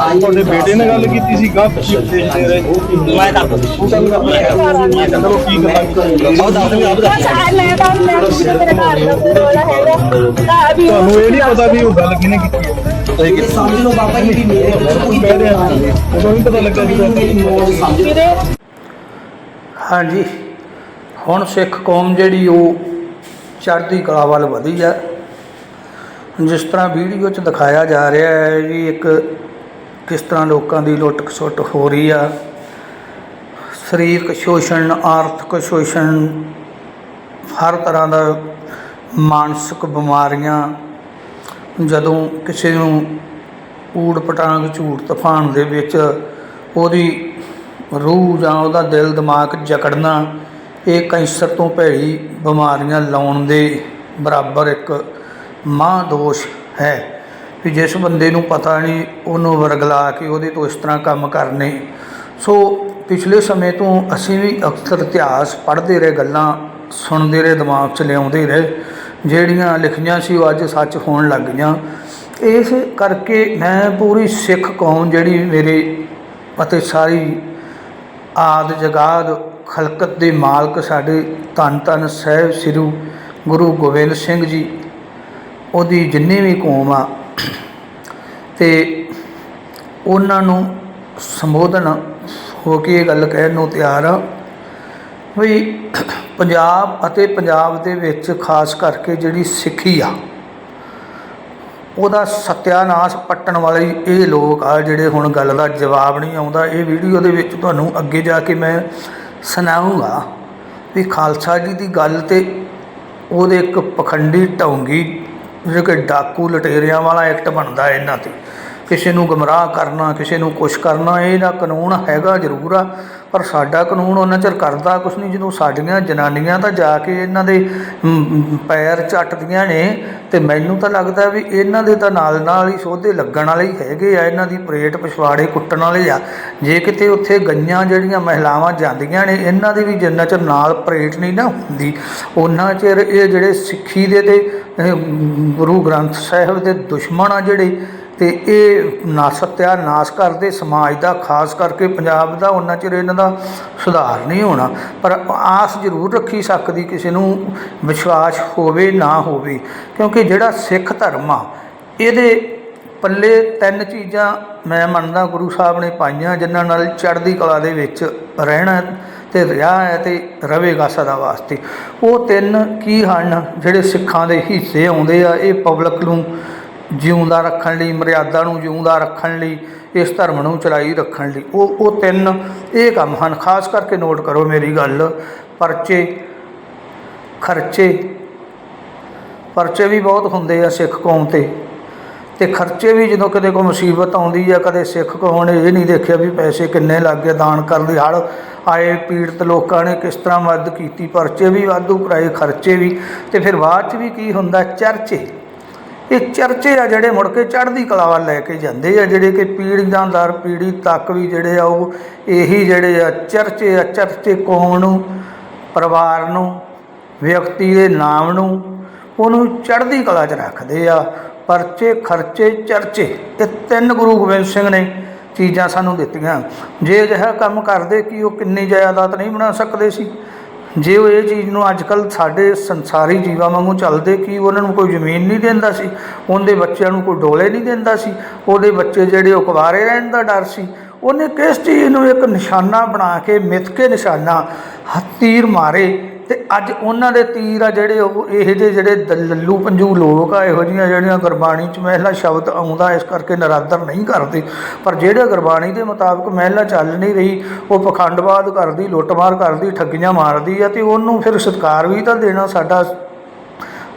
ਤੁਹਾਡੇ ਬੇਟੇ ਨੇ ਗੱਲ ਕੀਤੀ ਸੀ ਗਾਹ ਤੁਸੀਂ ਉਪਦੇਸ਼ ਦੇ ਰਹੇ ਮੈਂ ਤਾਂ ਚਲੋ ਕੀ ਗੱਲਾਂ ਕੀਤੀ ਬਹੁਤ ਆਦਮੀ ਆਪ ਦਾ ਮੈਂ ਤਾਂ ਮੈਂ ਤਾਂ ਮੇਰੇ ਘਰ ਦਾ ਕੋਈ ਰੋਲਾ ਹੈਗਾ? ਤਾਂ ਵੀ ਤੁਹਾਨੂੰ ਇਹ ਨਹੀਂ ਪਤਾ ਵੀ ਉਹ ਗੱਲ ਕਿਹਨੇ ਕੀਤੀ ਹੈ। ਤੁਸੀਂ ਕਿ ਸਮਝ ਲਓ ਬਾਬਾ ਜੀ ਵੀ ਮੇਰੇ ਕੋਈ ਕਹਿ ਰਿਹਾ। ਉਦੋਂ ਵੀ ਪਤਾ ਲੱਗਾ ਵੀ ਵੀਰੇ ਹਾਂਜੀ। ਹੁਣ ਸਿੱਖ ਕੌਮ ਜਿਹੜੀ ਉਹ ਚੜ੍ਹਦੀ ਕਲਾ ਵੱਲ ਵਧੀ ਆ। ਜਿਸ ਤਰ੍ਹਾਂ ਵੀਡੀਓ 'ਚ ਦਿਖਾਇਆ ਜਾ ਰਿਹਾ ਹੈ ਵੀ ਇੱਕ ਕਿਸ ਤਰ੍ਹਾਂ ਲੋਕਾਂ ਦੀ ਲੁੱਟ ਖਸੁੱਟ ਹੋ ਰਹੀ ਆ? ਸਰੀਰਕ ਸ਼ੋਸ਼ਣ, ਆਰਥਿਕ ਸ਼ੋਸ਼ਣ, ਹਰ ਤਰ੍ਹਾਂ ਦਾ ਮਾਨਸਿਕ ਬਿਮਾਰੀਆਂ, ਜਦੋਂ ਕਿਸੇ ਨੂੰ ਊੜ ਪਟਾਂਗ, ਝੂਠ ਤੂਫਾਨ ਦੇ ਵਿੱਚ ਉਹਦੀ ਰੂਹ ਜਾਂ ਉਹਦਾ ਦਿਲ, ਦਿਮਾਗ ਜਕੜਨਾ, ਇਹ ਕੈਂਸਰ ਤੋਂ ਭੈੜੀ ਬਿਮਾਰੀਆਂ ਲਾਉਣ ਦੇ ਬਰਾਬਰ ਇੱਕ ਮਾਂ ਦੋਸ਼ ਹੈ। ਵੀ ਜਿਸ ਬੰਦੇ ਨੂੰ ਪਤਾ ਨਹੀਂ, ਉਹਨੂੰ ਵਰਗਲਾ ਕੇ ਉਹਦੇ ਤੋਂ ਇਸ ਤਰ੍ਹਾਂ ਕੰਮ ਕਰਨੇ। ਸੋ ਪਿਛਲੇ ਸਮੇਂ ਤੋਂ ਅਸੀਂ ਵੀ ਅਕਸਰ ਇਤਿਹਾਸ ਪੜ੍ਹਦੇ ਰਹੇ, ਗੱਲਾਂ ਸੁਣਦੇ ਰਹੇ, ਦਿਮਾਗ 'ਚ ਲਿਆਉਂਦੇ ਰਹੇ, ਜਿਹੜੀਆਂ ਲਿਖੀਆਂ ਸੀ ਉਹ ਅੱਜ ਸੱਚ ਹੋਣ ਲੱਗ ਗਈਆਂ। ਇਸ ਕਰਕੇ ਮੈਂ ਪੂਰੀ ਸਿੱਖ ਕੌਮ ਜਿਹੜੀ ਮੇਰੇ ਅਤੇ ਸਾਰੀ ਆਦ ਜਗਾਦ ਖਲਕਤ ਦੇ ਮਾਲਕ ਸਾਡੇ ਧੰਨ ਧੰਨ ਸਾਹਿਬ ਸ੍ਰੀ ਗੁਰੂ ਗੋਬਿੰਦ ਸਿੰਘ ਜੀ, ਉਹਦੀ ਜਿੰਨੀ ਵੀ ਕੌਮ ਆ ਅਤੇ ਉਹਨਾਂ ਨੂੰ ਸੰਬੋਧਨ ਹੋ ਕੇ ਇਹ ਗੱਲ ਕਹਿਣ ਨੂੰ ਤਿਆਰ ਆ ਵੀ ਪੰਜਾਬ ਅਤੇ ਪੰਜਾਬ ਦੇ ਵਿੱਚ ਖਾਸ ਕਰਕੇ ਜਿਹੜੀ ਸਿੱਖੀ ਆ, ਉਹਦਾ ਸਤਿਆਨਾਸ਼ ਪੱਟਣ ਵਾਲੇ ਇਹ ਲੋਕ ਆ ਜਿਹੜੇ ਹੁਣ ਗੱਲ ਦਾ ਜਵਾਬ ਨਹੀਂ ਆਉਂਦਾ, ਇਹ ਵੀਡੀਓ ਦੇ ਵਿੱਚ ਤੁਹਾਨੂੰ ਅੱਗੇ ਜਾ ਕੇ ਮੈਂ ਸੁਣਾਉਂਗਾ ਵੀ ਖਾਲਸਾ ਜੀ ਦੀ ਗੱਲ ਤੇ ਉਹਦੇ ਇੱਕ ਪਖੰਡੀ ਢੌਂਗੀ ਜਿਹੜੇ ਕਿ ਡਾਕੂ ਲਟੇਰਿਆਂ ਵਾਲਾ ਐਕਟ ਬਣਦਾ ਹੈ ਇਹਨਾਂ ਤੇ। ਕਿਸੇ ਨੂੰ ਗਮਰਾਹ ਕਰਨਾ, ਕਿਸੇ ਨੂੰ ਕੁਛ ਕਰਨਾ, ਇਹਦਾ ਕਾਨੂੰਨ ਹੈਗਾ ਜ਼ਰੂਰ ਆ, ਪਰ ਸਾਡਾ ਕਾਨੂੰਨ ਉਹਨਾਂ ਚਿਰ ਕਰਦਾ ਕੁਛ ਨਹੀਂ। ਜਦੋਂ ਸਾਡੀਆਂ ਜਨਾਨੀਆਂ ਤਾਂ ਜਾ ਕੇ ਇਹਨਾਂ ਦੇ ਪੈਰ ਚੱਟਦੀਆਂ ਨੇ ਤੇ ਮੈਨੂੰ ਤਾਂ ਲੱਗਦਾ ਵੀ ਇਹਨਾਂ ਦੇ ਤਾਂ ਨਾਲ ਨਾਲ ਹੀ ਸੋਧੇ ਲੱਗਣ ਵਾਲੇ ਹੀ ਹੈਗੇ ਆ, ਇਹਨਾਂ ਦੀ ਪਰੇਡ ਪਿਛਵਾੜੇ ਕੁੱਟਣ ਵਾਲੇ ਆ। ਜੇ ਕਿਤੇ ਉੱਥੇ ਗਈਆਂ ਜਿਹੜੀਆਂ ਮਹਿਲਾਵਾਂ ਜਾਂਦੀਆਂ ਨੇ, ਇਹਨਾਂ ਦੀ ਵੀ ਜਿੰਨਾ ਚਿਰ ਨਾਲ ਪਰੇਡ ਨਹੀਂ ਨਾ ਹੁੰਦੀ, ਉਹਨਾਂ ਚਿਰ ਇਹ ਜਿਹੜੇ ਸਿੱਖੀ ਦੇ ਤੇ ਗੁਰੂ ਗ੍ਰੰਥ ਸਾਹਿਬ ਦੇ ਦੁਸ਼ਮਣ ਆ ਜਿਹੜੇ ਤੇ ਇਹ ਨਾਸਤਿਆ ਨਾਸ ਕਰਦੇ ਸਮਾਜ ਦਾ, ਖਾਸ ਕਰਕੇ ਪੰਜਾਬ ਦਾ, ਉਹਨਾਂ ਚਿਰ ਇਹਨਾਂ ਦਾ ਸੁਧਾਰ ਨਹੀਂ ਹੋਣਾ। ਪਰ ਆਸ ਜ਼ਰੂਰ ਰੱਖੀ ਸਕਦੀ ਕਿਸੇ ਨੂੰ ਵਿਸ਼ਵਾਸ ਹੋਵੇ, ਨਾ ਹੋਵੇ। ਕਿਉਂਕਿ ਜਿਹੜਾ ਸਿੱਖ ਧਰਮ ਆ, ਇਹਦੇ ਪੱਲੇ ਤਿੰਨ ਚੀਜ਼ਾਂ ਮੈਂ ਮੰਨਦਾ, ਗੁਰੂ ਸਾਹਿਬ ਨੇ ਪਾਈਆਂ, ਜਿਨ੍ਹਾਂ ਨਾਲ ਚੜ੍ਹਦੀ ਕਲਾ ਦੇ ਵਿੱਚ ਰਹਿਣਾ ਤੇ ਰਿਹਾ ਹੈ ਤੇ ਰਵੇਗਾ ਸਦਾ ਵਾਸਤੇ। ਉਹ ਤਿੰਨ ਕੀ ਹਨ, ਜਿਹੜੇ ਸਿੱਖਾਂ ਦੇ ਹਿੱਸੇ ਆਉਂਦੇ ਆ, ਇਹ ਪਬਲਿਕ ਨੂੰ ਜਿਉਂਦਾ ਰੱਖਣ ਲਈ, ਮਰਿਆਦਾ ਨੂੰ ਜਿਉਂਦਾ ਰੱਖਣ ਲਈ, ਇਸ ਧਰਮ ਨੂੰ ਚਲਾਈ ਰੱਖਣ ਲਈ। ਉਹ ਉਹ ਤਿੰਨ ਇਹ ਕੰਮ ਹਨ। ਖਾਸ ਕਰਕੇ ਨੋਟ ਕਰੋ ਮੇਰੀ ਗੱਲ, ਪਰਚੇ, ਖਰਚੇ। ਪਰਚੇ ਵੀ ਬਹੁਤ ਹੁੰਦੇ ਆ ਸਿੱਖ ਕੌਮ ਤੇ। ਤੇ ਖਰਚੇ ਵੀ ਜਦੋਂ ਕਦੇ ਕੋਈ ਮੁਸੀਬਤ ਆਉਂਦੀ ਆ, ਕਦੇ ਸਿੱਖ ਕੌਮ ਨੇ ਇਹ ਨਹੀਂ ਦੇਖਿਆ ਵੀ ਪੈਸੇ ਕਿੰਨੇ ਲੱਗ ਗਏ ਦਾਨ ਕਰਨ ਦੀ ਹੜ ਆਏ ਪੀੜਤ ਲੋਕਾਂ ਨੇ ਕਿਸ ਤਰ੍ਹਾਂ ਮਦਦ ਕੀਤੀ, ਪਰਚੇ ਵੀ ਵਾਧੂ ਕਰਾਏ ਖਰਚੇ ਵੀ। ਤੇ ਫਿਰ ਬਾਅਦ ਚ ਵੀ ਕੀ ਹੁੰਦਾ? ਚਰਚੇ। ਇਹ ਚਰਚੇ ਆ ਜਿਹੜੇ ਮੁੜ ਕੇ ਚੜ੍ਹਦੀ ਕਲਾ ਵੱਲ ਲੈ ਕੇ ਜਾਂਦੇ ਆ, ਜਿਹੜੇ ਕਿ ਪੀੜ੍ਹੀਆਂ ਦਰ ਪੀੜ੍ਹੀ ਤੱਕ ਵੀ ਜਿਹੜੇ ਆ ਉਹ ਇਹੀ ਜਿਹੜੇ ਆ ਚਰਚੇ ਆ, ਚਰਚੇ ਕੌਮ ਨੂੰ, ਪਰਿਵਾਰ ਨੂੰ, ਵਿਅਕਤੀ ਦੇ ਨਾਮ ਨੂੰ, ਉਹਨੂੰ ਚੜ੍ਹਦੀ ਕਲਾ 'ਚ ਰੱਖਦੇ ਆ। ਪਰਚੇ, ਖਰਚੇ, ਚਰਚੇ, ਇਹ ਤਿੰਨ ਗੁਰੂ ਗੋਬਿੰਦ ਸਿੰਘ ਨੇ ਚੀਜ਼ਾਂ ਸਾਨੂੰ ਦਿੱਤੀਆਂ। ਜੇ ਅਜਿਹਾ ਕੰਮ ਕਰਦੇ ਕਿ ਉਹ ਕਿੰਨੀ ਜਾਇਦਾਦ ਨਹੀਂ ਬਣਾ ਸਕਦੇ ਸੀ? ਜੇ ਉਹ ਇਹ ਚੀਜ਼ ਨੂੰ ਅੱਜ ਕੱਲ ਸਾਡੇ ਸੰਸਾਰੀ ਜੀਵਾਂ ਵਾਂਗੂ ਚੱਲਦੇ ਕਿ ਉਹਨਾਂ ਨੂੰ ਕੋਈ ਜ਼ਮੀਨ ਨਹੀਂ ਦਿੰਦਾ ਸੀ, ਉਹਦੇ ਬੱਚਿਆਂ ਨੂੰ ਕੋਈ ਡੋਲੇ ਨਹੀਂ ਦਿੰਦਾ ਸੀ, ਉਹਦੇ ਬੱਚੇ ਜਿਹੜੇ ਉਹ ਕੁਵਾਰੇ ਰਹਿਣ ਦਾ ਡਰ ਸੀ, ਉਹਨੇ ਕਿਸ ਚੀਜ਼ ਨੂੰ ਇੱਕ ਨਿਸ਼ਾਨਾ ਬਣਾ ਕੇ, ਮਿੱਥ ਕੇ ਨਿਸ਼ਾਨਾ ਹ- ਤੀਰ ਮਾਰੇ ਤੇ ਅੱਜ ਉਹਨਾਂ ਦੇ ਤੀਰ ਆ ਜਿਹੜੇ ਉਹ, ਇਹੋ ਜਿਹੇ ਜਿਹੜੇ ਦ- ਲੱਲੂ ਪੰਜੂ ਲੋਕ ਆ, ਇਹੋ ਜਿਹੀਆਂ ਜਿਹੜੀਆਂ ਗੁਰਬਾਣੀ ਚ ਮਹਿਲਾ ਸ਼ਬਦ ਆਉਂਦਾ, ਇਸ ਕਰਕੇ ਨਰਾਦਰ ਨਹੀਂ ਕਰਦੇ। ਪਰ ਜਿਹੜੇ ਗੁਰਬਾਣੀ ਦੇ ਮੁਤਾਬਕ ਮਹਿਲਾ ਚੱਲ ਨਹੀਂ ਰਹੀ, ਉਹ ਪਖੰਡਵਾਦ ਕਰਦੀ, ਲੁੱਟਮਾਰ ਕਰਦੀ, ਠੱਗੀਆਂ ਮਾਰਦੀ ਆ ਤੇ ਉਹਨੂੰ ਫਿਰ ਸਤਿਕਾਰ ਵੀ ਤਾਂ ਦੇਣਾ ਸਾਡਾ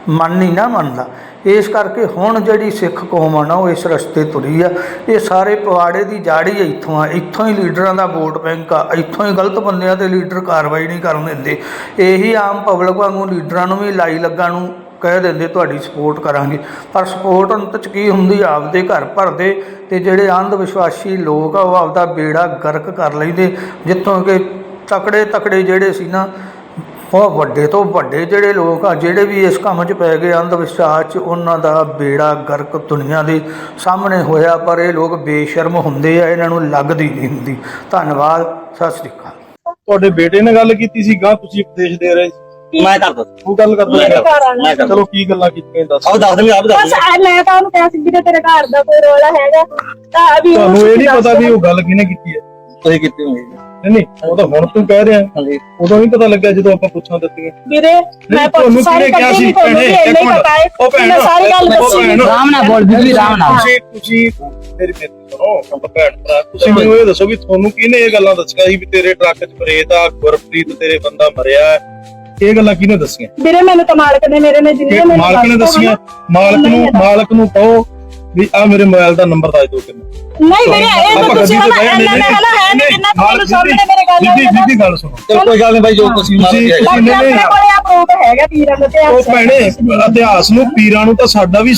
ਮਨ ਨਹੀਂ ਨਾ ਮੰਨਦਾ। ਇਸ ਕਰਕੇ ਹੁਣ ਜਿਹੜੀ ਸਿੱਖ ਕੌਮ ਆ ਨਾ, ਉਹ ਇਸ ਰਸਤੇ ਤੁਰੀ ਆ। ਇਹ ਸਾਰੇ ਪਵਾੜੇ ਦੀ ਜਾੜੀ ਇੱਥੋਂ ਆ। ਇੱਥੋਂ ਹੀ ਲੀਡਰਾਂ ਦਾ ਵੋਟ ਬੈਂਕ ਆ। ਇੱਥੋਂ ਹੀ ਗਲਤ ਬੰਦਿਆਂ ਤੇ ਲੀਡਰ ਕਾਰਵਾਈ ਨਹੀਂ ਕਰਨ ਦਿੰਦੇ। ਇਹੀ ਆਮ ਪਬਲਿਕ ਵਾਂਗੂ ਲੀਡਰਾਂ ਨੂੰ ਵੀ ਲਾਈ ਲੱਗਾ ਨੂੰ ਕਹਿ ਦਿੰਦੇ, ਤੁਹਾਡੀ ਸਪੋਰਟ ਕਰਾਂਗੇ। ਪਰ ਸਪੋਰਟ ਅੰਤ ਚ ਕੀ ਹੁੰਦੀ ਆਪਦੇ ਘਰ ਭਰਦੇ ਤੇ ਜਿਹੜੇ ਅੰਧ ਵਿਸ਼ਵਾਸੀ ਲੋਕ ਆ, ਉਹ ਆਪਦਾ ਬੇੜਾ ਗਰਕ ਕਰ ਲੈਂਦੇ। ਜਿੱਥੋਂ ਕਿ ਤਕੜੇ ਤਕੜੇ ਜਿਹੜੇ ਸੀ ਨਾ ਉਹ ਵੱਡੇ ਤੋਂ ਵੱਡੇ ਜਿਹੜੇ ਲੋਕ ਆ ਜਿਹੜੇ ਵੀ ਇਸ ਕੰਮ 'ਚ ਪੈ ਗਏ ਅੰਧ ਵਿਸ਼ਵਾਸ 'ਚ ਉਹਨਾਂ ਦਾ ਬੇੜਾ ਗਰਕ ਦੁਨੀਆ ਦੇ ਸਾਹਮਣੇ ਹੋਇਆ ਪਰ ਇਹ ਲੋਕ ਬੇਸ਼ਰਮ ਹੁੰਦੇ ਆ ਇਹਨਾਂ ਨੂੰ ਲੱਗਦੀ ਨਹੀਂ ਹੁੰਦੀ। ਧੰਨਵਾਦ ਸਤਿ ਸ੍ਰੀ ਅਕਾਲ। ਤੁਹਾਡੇ ਬੇਟੇ ਨੇ ਗੱਲ ਕੀਤੀ ਸੀ ਗਾਂ ਤੁਸੀਂ ਉਪਦੇਸ਼ ਦੇ ਰਹੇ ਸੀ। ਮੈਂ ਕਰ ਦੋ। ਉਹ ਗੱਲ ਕਰਦਾ। ਘਰ ਆਣਾ ਮੈਂ ਕਰ ਚਲੋ ਕੀ ਗੱਲਾਂ ਕੀਤੀਆਂ ਦੱਸ। ਆਓ ਦੱਸ ਦਿੰਦੇ ਆਪ ਦੱਸ ਬਸ ਆ ਮੈਂ ਤਾਂ ਉਹਨੂੰ ਕਿਹਾ ਸੀ ਵੀਰੇ ਤੇਰੇ ਘਰ ਦਾ ਕੋਈ ਰੋਲਾ ਹੈਗਾ ਤਾਂ ਵੀ ਤੁਹਾਨੂੰ ਇਹ ਨਹੀਂ ਪਤਾ ਵੀ ਉਹ ਗੱਲ ਕਿਹਨੇ ਕੀਤੀ ਹੈ। ਤੁਸੀਂ ਕੀਤੀ ਹੋਣੀ ਨਹੀਂ ਨਹੀਂ ਉਹ ਤਾਂ ਹੁਣ ਤੂੰ ਕਹਿ ਰਿਹਾ। ਹਾਂਜੀ। ਉਦੋਂ ਨਹੀਂ ਪਤਾ ਲੱਗਿਆ ਜਦੋਂ ਆਪਾਂ ਪੁੱਛਾਂ ਦਿੱਤੀਆਂ। ਵੀਰੇ ਮੈਂ ਤੁਹਾਨੂੰ ਸਾਰੀ ਕੱਢੀ ਸੀ? ਨਹੀਂ ਤੁਹਾਨੂੰ ਭੈਣੇ ਵੀ ਇੱਕ ਇੰਨਾ ਹੀ ਮਿੰਟ। ਪਤਾ ਹੈ ਉਹ ਭੈਣ ਮੈਂ ਸਾਰੀ ਗੱਲ ਦੱਸੀ। ਰਾਮ ਨਾਲ ਬੋਲ ਬੀਬੀ ਰਾਮ ਨਾਲ। ਤੁਸੀਂ ਤੁਸੀਂ ਮੇਰੀ ਬੇਨਤੀ ਸੁਣੋ ਆਪਾਂ ਭੈਣ ਭਰਾ। ਤੁਸੀਂ ਮੈਨੂੰ ਇਹ ਦੱਸੋ ਵੀ ਤੁਹਾਨੂੰ ਕਿਹਨੇ ਇਹ ਗੱਲਾਂ ਦੱਸੀਆਂ ਸੀ ਵੀ ਤੇਰੇ ਟਰੱਕ 'ਚ ਪ੍ਰੇਤ ਆ ਗੁਰਪ੍ਰੀਤ ਤੇਰੇ ਬੰਦਾ ਮਰਿਆ ਹੈ? ਇਹ ਗੱਲਾਂ ਕਿਹਨੇ ਦੱਸੀਆਂ? ਵੀਰੇ ਮੈਨੂੰ ਤਾਂ ਮਾਲਕ ਨੇ ਮੇਰੇ ਨੇ ਜਿੰਨੇ ਮੈਨੂੰ ਮਾਲਕ ਨੇ ਦੱਸੀਆਂ ਮਾਲਕ ਨੂੰ ਮਾਲਕ ਨੂੰ ਕਹੋ ਵੀ ਆ ਮੇਰੇ ਮੋਬਾਈਲ ਦਾ ਨੰਬਰ ਦੱਸ ਦਿਓ ਕਿੰਨਾ। ਨਹੀਂ ਵੀਰੇ ਇਹ ਤਾਂ ਤੁਸੀਂ ਨਹੀਂ ਨਾ ਹੈ ਨਹੀਂ ਜਿੰਨਾ ਤੁਹਾਨੂੰ ਸਾਹਮਣੇ ਮੇਰੇ ਗੱਲ ਬੀਬੀ ਬੀਬੀ ਗੱਲ ਸੁਣੋ। ਚਲੋ ਕੋਈ ਗੱਲ ਨਹੀਂ ਬਾਈ ਜੋ ਤੁਸੀਂ ਮਾਰ ਤੁਸੀਂ-। ਬਾਕੀ ਨਹੀਂ, ਨਹੀਂ, ਆਪਣੇ ਕੋਲੇ ਆ ਪ੍ਰੂਫ ਹੈਗਾ ਵੀਰਾਂ ਦਾ ਤੇ ਉਹ ਭੈਣੇ ਇਤਿਹਾਸ ਨੂੰ ਪੀਰਾਂ ਨੂੰ ਤਾਂ ਸਾਡਾ ਵੀ।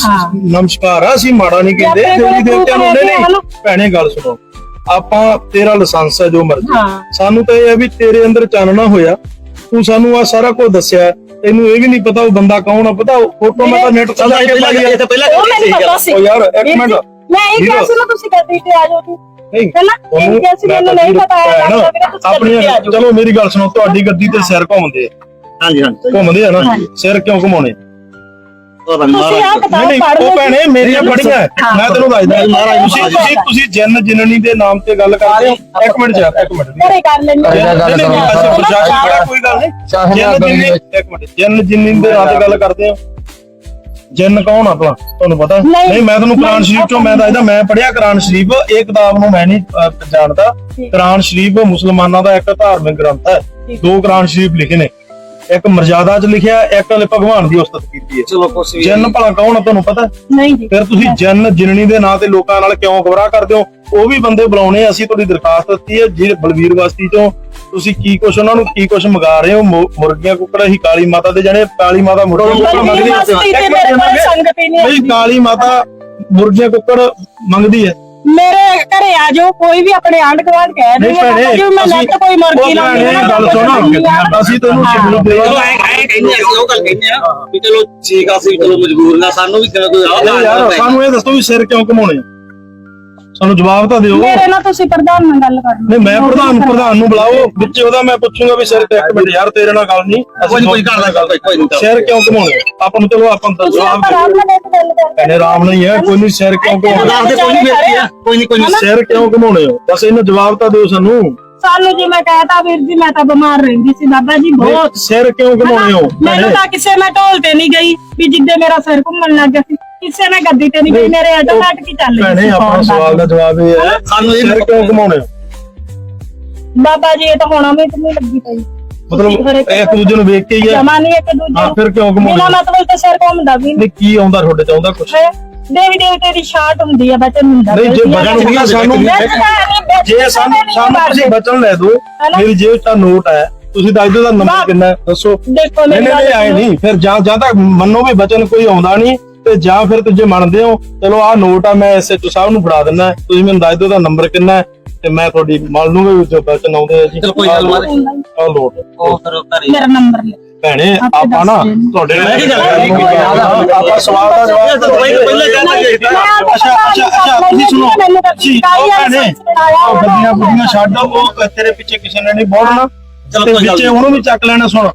ਨਮਸਕਾਰ ਆ ਅਸੀਂ ਮਾੜਾ ਨਹੀਂ ਕਹਿੰਦੇ ਦੇਵੀ ਦੇਵਤਿਆਂ ਨੂੰ ਨਹੀਂ। ਭੈਣੇ ਗੱਲ ਸੁਣੋ। ਆਪਾਂ ਤੇਰਾ ਲਾਇਸੈਂਸ ਹੈ ਜੋ ਮਰਜ਼ੀ। ਸਾਨੂੰ ਤਾਂ ਇਹ ਹੈ ਵੀ ਤੇਰੇ ਅੰਦਰ ਚਾਨਣਾ ਹੋਇਆ। ਤੂੰ ਸਾਨੂੰ ਆ ਸਾਰਾ ਕੁਝ ਦੱਸਿਆ। ਤੈਨੂੰ ਇਹ ਵੀ ਨਹੀਂ ਪਤਾ ਉਹ ਬੰਦਾ ਕੌਣ ਆ ਪਤਾ ਫੋਟੋ ਮੈਂ ਤਾਂ ਨੈਟ ਤੇ ਇਹ ਕੇ ਪਾਈ ਇਹ ਤਾਂ ਪਹਿਲਾਂ ਉਹ ਮੈਨੂੰ ਪਤਾ ਸੀ। ਉਹ ਯਾਰ ਇੱਕ ਮਿੰਟ। ਮੈਂ ਇਹ ਕਿਹਾ। ਸੀ ਨਾ ਤੁਸੀਂ ਗੱਡੀ ਤੇ ਆ ਜਾਓ ਜੀ ਨਹੀਂ ਪਹਿਲਾਂ ਇਹ ਕਿਹਾ ਸੀ ਮੈਨੂੰ ਨਹੀਂ ਪਤਾ ਹੈਗਾ ਭੈਣ, ਵੀਰੇ ਤੁਸੀਂ ਆ ਚਲੋ ਮੇਰੀ ਗੱਲ ਸੁਣੋ ਤੁਹਾਡੀ ਗੱਡੀ ਤੇ ਸਿਰ ਘੁੰਮਦੇ ਆ। ਹਾਂਜੀ ਹਾਂਜੀ। ਘੁੰਮਦੇ ਆ ਨਾ? ਸਿਰ ਕਿਉਂ ਘੁਮਾਉਣੇ? ਤੁਸੀਂ ਆ ਮਹਾਰਾਜ ਕਿਤਾਬ ਨਹੀਂ ਪੜ੍ਹ ਨਹੀਂ ਲਓ ਉਹ ਭੈਣੇ ਮੇਰੀਆਂ ਬੜੀਆਂ ਹੈ। ਮੈਂ ਤੈਨੂੰ ਦੱਸਦਾ। ਮਹਾਰਾਜ ਤੁਸੀਂ ਤੁਸੀਂ ਤੁਸੀਂ ਜਨ ਜਨਨੀ ਦੇ ਨਾਮ ਤੇ ਗੱਲ ਕਰਦੇ ਹੋ। ਇੱਕ ਮਿੰਟ ਯਾਰ ਇੱਕ ਮਿੰਟ ਘਰੇ ਕਰ ਲੈਂਦੇ ਹਾਂ। ਨਹੀਂ, ਨਹੀਂ, ਕਰੋ। ਅਸੀਂ ਪ੍ਰਸ਼ਾਸਨ ਖੜਾ, ਕੋਈ ਗੱਲ ਨਹੀਂ। ਚਾਹੇ ਨਾ ਜਨ ਗਲੀ ਜਿੰਨੀ ਵਿੱਚ ਇੱਕ ਮਿੰਟ ਜਨ ਜਿੰਨੀ ਦੇ ਨਾਂ ਤੇ ਗੱਲ ਕਰਦੇ ਹੋ। ਜਨ ਕੌਣ ਆ ਭਲਾ? ਤੁਹਾਨੂੰ ਪਤਾ? ਨਹੀਂ। ਨਹੀਂ ਮੈਂ ਤੁਹਾਨੂੰ ਕੁਰਾਨ ਨਹੀਂ, ਸ਼ਰੀਫ ਚੋਂ ਮੈਂ ਦੱਸਦਾ ਮੈਂ ਪੜਿਆ ਕੁਰਾਨ ਸ਼ਰੀਫ। ਇਹ ਕਿਤਾਬ ਨੂੰ ਮੈਂ ਨਹੀਂ ਅਹ, ਜਾਣਦਾ। ਕੁਰਾਨ ਸ਼ਰੀਫ ਮੁਸਲਮਾਨਾਂ ਦਾ ਇੱਕ ਧਾਰਮਿਕ ਗ੍ਰੰਥ ਹੈ। ਦੋ ਕੁਰਾਨ ਸ਼ਰੀਫ ਲਿਖੇ ਨੇ। ਇੱਕ ਮਰਜ਼ਾਦਾ ਚ ਲਿਖਿਆ ਇੱਕ ਹਲੇ ਭਗਵਾਨ ਦੀ ਉਸਤਤ ਕੀਤੀ ਹੈ। ਚਲੋ ਕੁਛ ਵੀ ਜਨ ਭਲਾ ਕੌਣ ਆ ਤੁਹਾਨੂੰ ਪਤਾ? ਨਹੀਂ ਜੀ। ਫਿਰ ਤੁਸੀਂ ਜਨ ਜਿਨਣੀ ਦੇ ਨਾਂ ਤੇ ਲੋਕਾਂ ਨਾਲ ਕਿਉਂ ਗਵਰਾਹ ਕਰਦੇ ਹੋ? ਉਹ ਵੀ ਬੰਦੇ ਬੁਲਾਉਣੇ ਆ, ਅਸੀਂ ਤੁਹਾਡੀ ਦਰਖਾਸਤ ਦਿੱਤੀ ਹੈ ਜਿਹੜੇ ਬਲਵੀਰ ਵਸਤੀ ਚੋਂ। ਤੁਸੀਂ ਕੀ ਕੁਛ ਉਹਨਾਂ ਨੂੰ ਕੀ ਕੁਛ ਮੰਗਾ ਰਹੇ ਹੋ? ਮੁ- ਮੁਰਗੀਆਂ ਕੁੱਕੜ ਹੀ ਕਾਲੀ ਮਾਤਾ ਦੇ ਜਾਣੇ ਕਾਲੀ ਮਾਤਾ ਮੁਰਗੀਆਂ ਕੁੱਕੜ ਬਲਵੀਰ ਮੰਗਦੀ ਮਸਤੀ ਤੇ ਮੇਰੇ ਕੋਲ ਸੰਗਤ ਹੀ ਨਹੀਂ ਨਹੀਂ ਆਉਂਦੀ। ਕਾਲੀ ਮਾਤਾ ਮੁਰਗੀਆਂ ਕੁੱਕੜ ਮੰਗਦੀ ਹੈ। ਮੇਰੇ ਘਰੇ ਆ ਜਾਓ ਕੋਈ ਵੀ ਆਪਣੇ ਆਂਢ ਗੁਆਂਢ ਕਹਿ ਨਹੀਂ ਰਹੀ ਭੈਣੇ ਕਿ ਮੈਂ ਨੱਟ ਕੋਈ ਮੁਰਗੀ ਉਹ ਲਾਉਂਦੀ ਭੈਣੇ, ਹਾਂ, ਗੱਲ ਸੁਣੋ ਅਸੀਂ ਤੈਨੂੰ ਸ਼ਿਵ ਨੂੰ ਚਲੋ ਐ ਐ ਕਹਿੰਦੇ ਆ ਉਹ ਗੱਲ ਕਹਿੰਦੇ ਆ ਵੀ ਚਲੋ ਠੀਕ ਆ ਅਸੀਂ ਚਲੋ ਮਜਬੂਰ ਨਾ ਸਾਨੂੰ ਵੀ ਕਿਵੇਂ ਕੋਈ ਯਾਰ ਆਹ ਸਾਨੂੰ ਇਹ ਦੱਸੋ ਵੀ ਸਿਰ ਕਿਉਂ ਘਮਾਉਣੇ ਆ? ਸਾਨੂੰ ਜਵਾਬ ਤਾਂ ਦਿਓ। ਮੇਰੇ ਨਾਲ ਤੁਸੀਂ ਪ੍ਰਧਾਨ ਨਾਲ ਗੱਲ ਕਰਨੀ ਨਹੀਂ ਮੈਂ ਪ੍ਰਧਾਨ ਪ੍ਰਧਾਨ ਨੂੰ ਬੁਲਾਓ। ਵਿੱਚ ਉਹਦਾ ਮੈਂ ਪੁੱਛੂੰਗਾ ਵੀ ਸਿਰ ਤੇ ਇੱਕ ਮਿੰਟ ਯਾਰ ਤੇਰੇ ਨਾਲ ਗੱਲ ਨਹੀਂ। ਕੋਈ ਕੋਈ ਕਰਦਾ ਗੱਲ, ਕੋਈ- ਕੋਈ ਨੀ। ਕਰਦਾ। ਸਿਰ ਕਿਉਂ ਘਮਾਉਣੇ? ਆਪਾਂ ਨੂੰ ਚਲੋ ਆਪਾਂ ਨੂੰ ਜਵਾਬ ਆਰਾਮ ਕਹਿੰਦੇ ਰਾਮ ਨਹੀਂ ਹੈ ਕੋਈ ਨਹੀਂ ਸਿਰ ਕਿਉਂ ਘਮਾਉਣੇ? ਦੱਸ ਦੇ ਕੋਈ ਨਹੀਂ ਬੇਇੱਜ਼ਤੀ ਆ ਕੋਈ ਨਹੀਂ ਕੋਈ ਨਹੀਂ ਸਿਰ ਕਿਉਂ ਘਮਾਉਣੇ ਹੋ? ਬਸ ਇਹਨੂੰ ਜਵਾਬ ਤਾਂ ਦਿਓ ਸਾਨੂੰ। ਸਾਨੂੰ ਜੀ ਮੈਂ ਕਹਿਤਾ ਵੀਰ ਜੀ ਮੈਂ ਤਾਂ ਬਿਮਾਰ ਰਹਿੰਦੀ ਸੀ ਬਾਬਾ ਜੀ ਬਹੁਤ। ਸਿਰ ਕਿਉਂ ਘਮਾਉਣੇ ਹੋ? ਮੈਨੂੰ ਤਾਂ ਕਿਸੇ ਮੈਂ ਢੋਲ ਤੇ ਨਹੀਂ ਗਈ ਵੀ ਜਿੱਦੇ ਮੇਰਾ ਸਿਰ ਘੁੰਮਣ ਲੱਗ ਗਿਆ ਸੀ। ਕਿਸੇ ਮੈਂ ਗੱਡੀ ਤੇ ਨਹੀਂ ਗਈ ਮੇਰੇ ਆਟੋਮੈਟਿਕ ਹੀ ਚੱਲ ਭੈਣੇ ਗਈ ਸੀ ਆਪਣਾ। ਸਵਾਲ ਦਾ ਜਵਾਬ ਇਹ ਹੈ ਸਾਨੂੰ ਇਹ ਸਿਰ ਕਿਉਂ ਘਮਾਉਣੇ ਹੋ? ਬਾਬਾ ਜੀ ਇਹ ਤਾਂ ਹੋਣਾ ਵੀ ਨਹੀਂ ਲੱਗੀ ਪਈ। ਮਤਲਬ ਇੱਕ ਦੂਜੇ ਨੂੰ ਵੇਖ ਕੇ ਹੀ ਹੈ ਜਮਾ ਨਹੀਂ ਇੱਕ ਦੂਜੇ ਹਾਂ ਨੂੰ। ਫਿਰ ਕਿਉਂ ਘਮਾਉਣੇ ਬਿਨਾਂ ਹੋ? ਮਤਲਬ ਤੇ ਸਿਰ ਘੁੰਮਦਾ ਵੀ ਨਹੀਂ। ਨਹੀਂ ਕੀ ਆਉਂਦਾ ਤੁਹਾਡੇ ਚ ਆਉਂਦਾ ਕੁਛ? ਹੈ। ਦੇਵੀ ਦੇਵਤੇ ਦੀ ਸ਼ਾਟ ਹੁੰਦੀ ਆ ਬਚਨ ਹੁੰਦਾ ਨਹੀਂ ਜੇ ਬਚਨ। ਹੁੰਦਾ ਸਾਨੂੰ ਐਵੇਂ ਵਿੱਚ ਜੇ ਸਾਨੂੰ ਸਾਨੂੰ। ਤੁਸੀਂ ਬਚਨ ਲੈ ਦਿਓ? ਮੇਰੀ ਜੇਬ 'ਚ ਨੋਟ ਹੈ ਤੁਸੀਂ ਦੱਸ ਦਿਓ ਦਾ ਨੰਬਰ। ਕਿੰਨਾ ਦੱਸੋ ਦੇਖੋ ਨਹੀਂ ਨਹੀਂ ਆਏ। ਨਹੀਂ ਫਿਰ ਜਾਂ ਜਾਂ ਤਾਂ ਮੰਨੋ ਵੀ ਬਚਨ ਕੋਈ ਆਉਂਦਾ ਨਹੀਂ ਤੇ ਜਾਂ ਫਿਰ ਤੁਸੀਂ ਮੰਨਦੇ ਹੋ ਚਲੋ ਆਹ ਨੋਟ ਆ ਮੈਂ ਐਸਐਚਓ ਸਾਹਿਬ ਨੂੰ ਫੜਾ ਦਿੰਦਾ ਤੁਸੀਂ ਮੈਨੂੰ ਦੱਸ ਦਿਓ ਦਾ ਨੰਬਰ ਕਿੰਨਾ ਤੇ ਮੈਂ ਤੁਹਾਡੀ ਮੰਨ ਲੂੰਗਾ ਵੀ ਜੋ ਬਚਨ ਆਉਂਦੇ ਆ ਜੀ ਚਲੋ ਕੋਈ ਗੱਲ ਮਾਰੇ ਆਹ ਨੋਟ ਉਹ ਫਿਰ ਘਰੇ ਮੇਰਾ ਨੰਬਰ ਲੈ ਭੈਣੇ ਆਪੇ ਨਾ। ਤੁਹਾਡੇ ਨਾਲ। ਆਪਾਂ ਸਵਾਲ ਦਾ ਜਵਾਬ ਤਾਂ ਪਹਿਲਾਂ- ਪਹਿਲਾਂ ਕਹਿ ਦਾਂਗੇ। ਅੱਛਾ ਅੱਛਾ ਅੱਛਾ ਤੁਸੀਂ ਸੁਣੋ। ਜੀ ਉਹ ਭੈਣੇ ਉਹ ਗੱਡੀਆਂ ਗੁੱਡੀਆਂ ਛੱਡ ਉਹ ਤੇਰੇ ਪਿੱਛੇ ਕਿਸੇ ਨੇ ਨਹੀਂ ਬੋਲਣਾ। ਤੇ ਵਿੱਚੇ ਉਹਨੂੰ ਵੀ ਚੱਕ ਲੈਣਾ ਸੁਣ।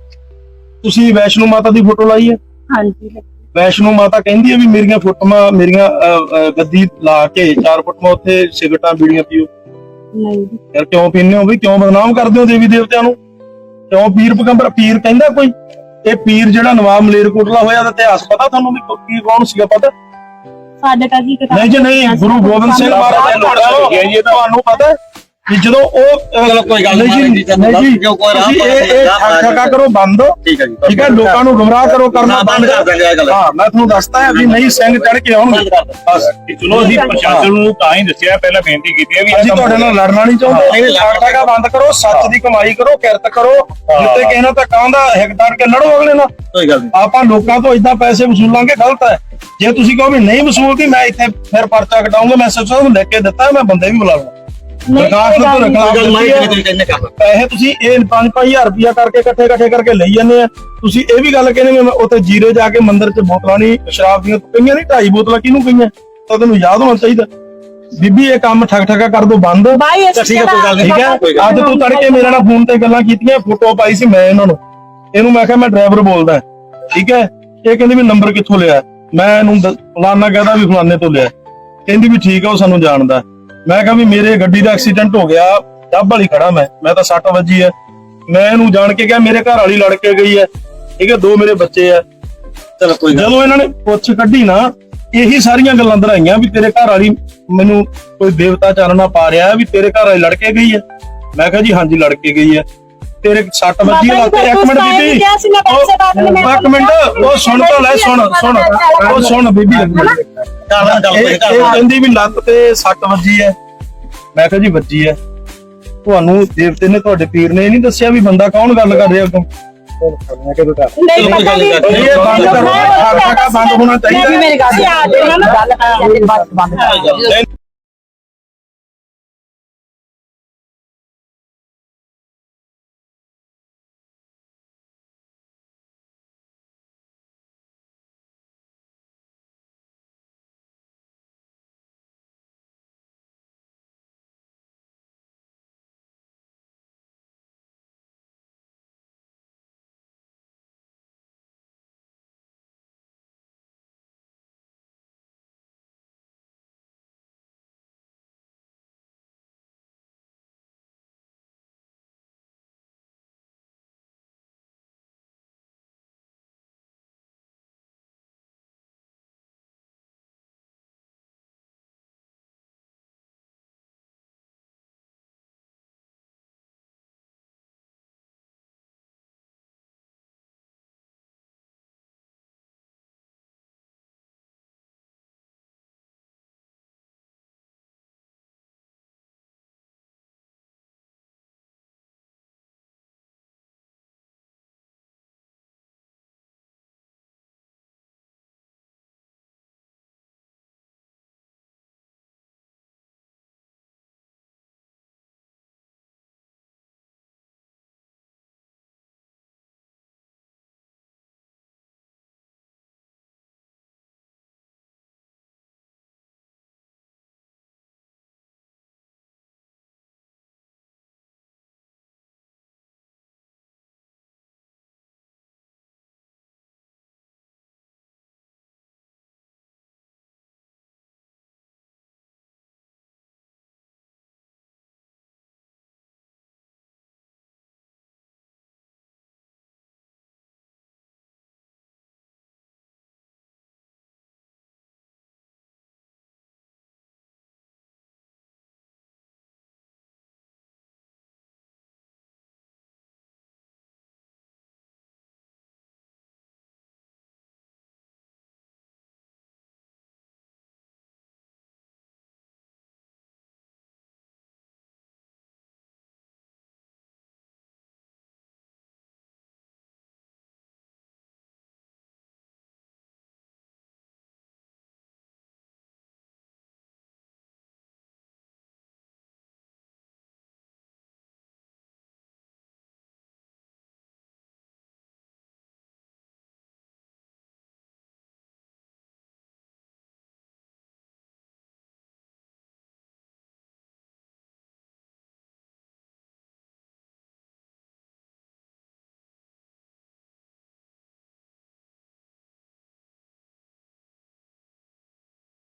ਤੁਸੀਂ ਵੈਸ਼ਨੂ ਮਾਤਾ ਦੀ ਫੋਟੋ ਲਾਈ ਹੈ? ਹਾਂਜੀ। ਵੈਸ਼ਨੂ ਮਾਤਾ ਕਹਿੰਦੀ ਹੈ ਵੀ ਮੇਰੀਆਂ ਫੋਟੋਆਂ ਮੇਰੀਆਂ ਗੱਦੀ ਲਾ ਕੇ ਚਾਰ ਫੋਟੋਆਂ ਉੱਥੇ ਸਿਗਰਟਾਂ ਬੀੜੀਆਂ ਪੀਓ। ਨਹੀਂ। ਜੀ। ਯਾਰ ਕਿਉਂ ਪੀਂਦੇ ਹੋ ਵੀ? ਕਿਉਂ ਬਦਨਾਮ ਕਰਦੇ ਹੋ ਦੇਵੀ ਦੇਵਤਿਆਂ ਨੂੰ? ਕਿਉਂ? ਪੀਰ ਪਗੰਬਰ ਪੀਰ ਕਹਿੰਦਾ ਕੋਈ? ਇਹ ਪੀਰ ਜਿਹੜਾ ਨਵਾਬ ਮਲੇਰਕੋਟਲਾ ਹੋਇਆ ਦਾ ਇਤਿਹਾਸ ਪਤਾ ਤੁਹਾਨੂੰ ਵੀ ਕੀ ਕੌਣ ਸੀਗਾ ਪਤਾ? ਸਾਡੇ ਤਾਂ ਜੀ ਕਿਤਾਬ ਨਹੀਂ ਜੀ ਨਹੀਂ ਗੁਰੂ ਗੋਬਿੰਦ ਸਿੰਘ ਮਹਾਰਾਜ ਦੇ ਲੋਕਾਂ ਨੂੰ ਇਹ ਤੁਹਾਨੂੰ ਪਤਾ ਕਿ ਜਦੋਂ ਉਹ ਚਲੋ ਕੋਈ ਗੱਲ ਨਹੀਂ, ਜੀ ਨਹੀਂ ਜੀ ਜੋ ਕੋਈ ਰਾਹ ਤੁਸੀਂ ਇਹ ਇਹ ਕਰੋ ਬੰਦ ਠੀਕ ਹੈ ਜੀ ਠੀਕ ਹੈ ਲੋਕਾਂ ਨੂੰ ਗੁੰਮਰਾਹ ਕਰੋ ਕਰਨਾ ਬੰਦ ਕਰ ਦਾਂਗੇ ਇਹ ਗੱਲ। ਹਾਂ ਮੈਂ ਤੁਹਾਨੂੰ ਦੱਸਦਾ ਹੈ ਵੀ ਨਹੀਂ ਸਿੰਘ ਚੜ ਕੇ ਆਉਣਗੇ। ਬੰਦ ਕਰ ਦਿਓ। ਬਸ। ਚਲੋ ਅਸੀਂ ਪ੍ਰਸ਼ਾਸਨ ਨੂੰ ਤਾਂ ਹੀ ਦੱਸਿਆ ਪਹਿਲਾਂ ਬੇਨਤੀ ਕੀਤੀ ਹੈ ਵੀ ਅਸੀਂ ਤੁਹਾਡੇ ਨਾਲ ਲੜਨਾ ਨਹੀਂ ਚਾਹੁੰਦੇ। ਨਹੀਂ ਠੱਗਾ ਬੰਦ ਕਰੋ ਸੱਚ ਦੀ ਕਮਾਈ ਕਰੋ ਕਿਰਤ ਕਰੋ। ਜਿੱਤੇ ਕਿਸੇ ਨਾਲ ਤਾਂ ਕਾਂਦਾ ਹਿੱਕਦਾਰ ਕੇ ਲੜੋ ਅਗਲੇ ਨਾਲ। ਕੋਈ ਗੱਲ ਨਹੀਂ ਆਪਾਂ ਲੋਕਾਂ ਤੋਂ ਇਦਾਂ ਪੈਸੇ ਵਸੂਲਾਂਗੇ ਗਲਤ ਹੈ। ਜੇ ਤੁਸੀਂ ਕਹੋ ਵੀ ਨਹੀਂ ਵਸੂਲਦੀ ਮੈਂ ਇੱਥੇ ਫਿਰ ਪਰਚਾ ਕਟਾਉਂਗਾ ਮੈਂ ਸੱਚ ਨੂੰ ਲਿਖ ਕੇ ਦਿੱਤਾ ਮੈਂ ਬੰਦੇ ਵੀ ਬੁਲਾ ਲਵਾਂ ਤੋਂ ਰੱਖਣਾ ਗੱਲ ਮੈਂ ਪੈਸੇ ਤੁਸੀਂ ਇਹ 5-5000 ਰੁਪਇਆ ਕਰਕੇ ਇਕੱਠੇ ਇਕੱਠੇ ਕਰਕੇ ਲਈ ਜਾਂਦੇ ਆ। ਤੁਸੀਂ ਇਹ ਵੀ ਗੱਲ ਕਹਿੰਦੇ ਵੀ ਮੈਂ ਉੱਥੇ ਜੀਰੇ ਜਾ ਕੇ ਮੰਦਿਰ 'ਚ ਬੋਤਲਾਂ ਨਹੀਂ ਸ਼ਰਾਬ ਦੀਆਂ ਕਈਆਂ ਨਹੀਂ ਢਾਈ ਬੋਤਲਾਂ ਕਿਹਨੂੰ ਕਈਆਂ ਤਾਂ ਤੈਨੂੰ ਯਾਦ ਹੋਣਾ ਚਾਹੀਦਾ। ਬੀਬੀ ਇਹ ਕੰਮ ਠੱਗ ਠੱਗਾ ਕਰ ਦੋ ਬੰਦ। ਠੀਕ ਹੈ, ਕੋਈ ਗੱਲ ਨਹੀਂ। ਠੀਕ ਹੈ ਅੱਜ ਤੂੰ ਤੜਕੇ ਮੇਰੇ ਨਾਲ ਫੋਨ ਤੇ ਗੱਲਾਂ ਕੀਤੀਆਂ ਫੋਟੋ ਪਾਈ ਸੀ ਮੈਂ ਇਹਨਾਂ ਨੂੰ। ਇਹਨੂੰ ਮੈਂ ਕਿਹਾ ਮੈਂ ਡਰਾਈਵਰ ਬੋਲਦਾ। ਠੀਕ ਹੈ? ਇਹ ਕਹਿੰਦੀ ਵੀ ਨੰਬਰ ਕਿੱਥੋਂ ਲਿਆ? ਮੈਂ ਇਹਨੂੰ ਫਲਾਨਾ ਕਹਦਾ ਵੀ ਫਲਾਨੇ ਤੋਂ ਲਿਆ। ਕਹਿੰਦੀ ਵੀ ਠੀਕ ਆ ਉਹ ਸਾਨੂੰ ਜਾਣਦਾ। ਮੈਂ ਕਿਹਾ ਵੀ ਮੇਰੇ ਗੱਡੀ ਦਾ ਐਕਸੀਡੈਂਟ ਹੋ ਗਿਆ ਡੱਬ ਵਾਲੀ ਖੜਾ ਮੈਂ ਮੈਂ ਤਾਂ 60 ਵੱਜੀ ਹੈ ਮੈਂ ਇਹਨੂੰ ਜਾਣ ਕੇ ਕਿਹਾ ਮੇਰੇ ਘਰ ਵਾਲੀ ਲੜ ਕੇ ਗਈ ਹੈ ਠੀਕ ਹੈ ਦੋ ਮੇਰੇ ਬੱਚੇ ਆ ਚਲੋ ਕੋਈ ਗੱਲ ਜਦੋਂ ਇਹਨਾਂ ਨੇ ਪੁੱਛ ਕੱਢੀ ਨਾ ਇਹੀ ਸਾਰੀਆਂ ਗੱਲਾਂ ਦਰਾਈਆਂ ਵੀ ਤੇਰੇ ਘਰ ਵਾਲੀ ਮੈਨੂੰ ਕੋਈ ਦੇਵਤਾ ਚਾਨਣਾ ਪਾ ਰਿਹਾ ਵੀ ਤੇਰੇ ਘਰ ਵਾਲੀ ਲੜ ਕੇ ਗਈ ਹੈ ਮੈਂ ਕਿਹਾ ਜੀ ਹਾਂਜੀ ਲੜ ਕੇ ਗਈ ਹੈ ਤੇਰੇ ਸੱਟ ਵੱਜੀ ਜੀ, ਲੱਤੇ ਇੱਕ ਮਿੰਟ ਬੀਬੀ। ਇੱਕ ਮਿੰਟ ਉਹ ਸੁਣ ਤਾਂ ਲੈ ਸੁਣ ਸੁਣ। ਉਹ ਸੁਣ ਬੀਬੀ। ਚੱਲ ਚੱਲ ਇਹ ਕਹਿੰਦੀ ਵੀ ਲੱਤ ਤੇ ਸੱਟ ਵੱਜੀ ਹੈ। ਮੈਂ ਕਿਹਾ ਜੀ ਵੱਜੀ ਹੈ। ਤੁਹਾਨੂੰ ਦੇਵਤੇ ਨੇ ਤੁਹਾਡੇ ਪੀਰ ਨੇ ਇਹ ਨਹੀਂ ਦੱਸਿਆ ਵੀ ਬੰਦਾ ਕੌਣ ਗੱਲ ਕਰ ਰਿਹਾ ਅੱਗੋਂ? ਮੈਂ ਕਿਹਾ ਬੇਟਾ ਨਹੀਂ ਪਤਾ ਵੀ ਇਹ ਬੰਦ ਕਰੋ ਹੋਣਾ ਚਾਹੀਦਾ। ਮੇਰੀ ਗੱਲ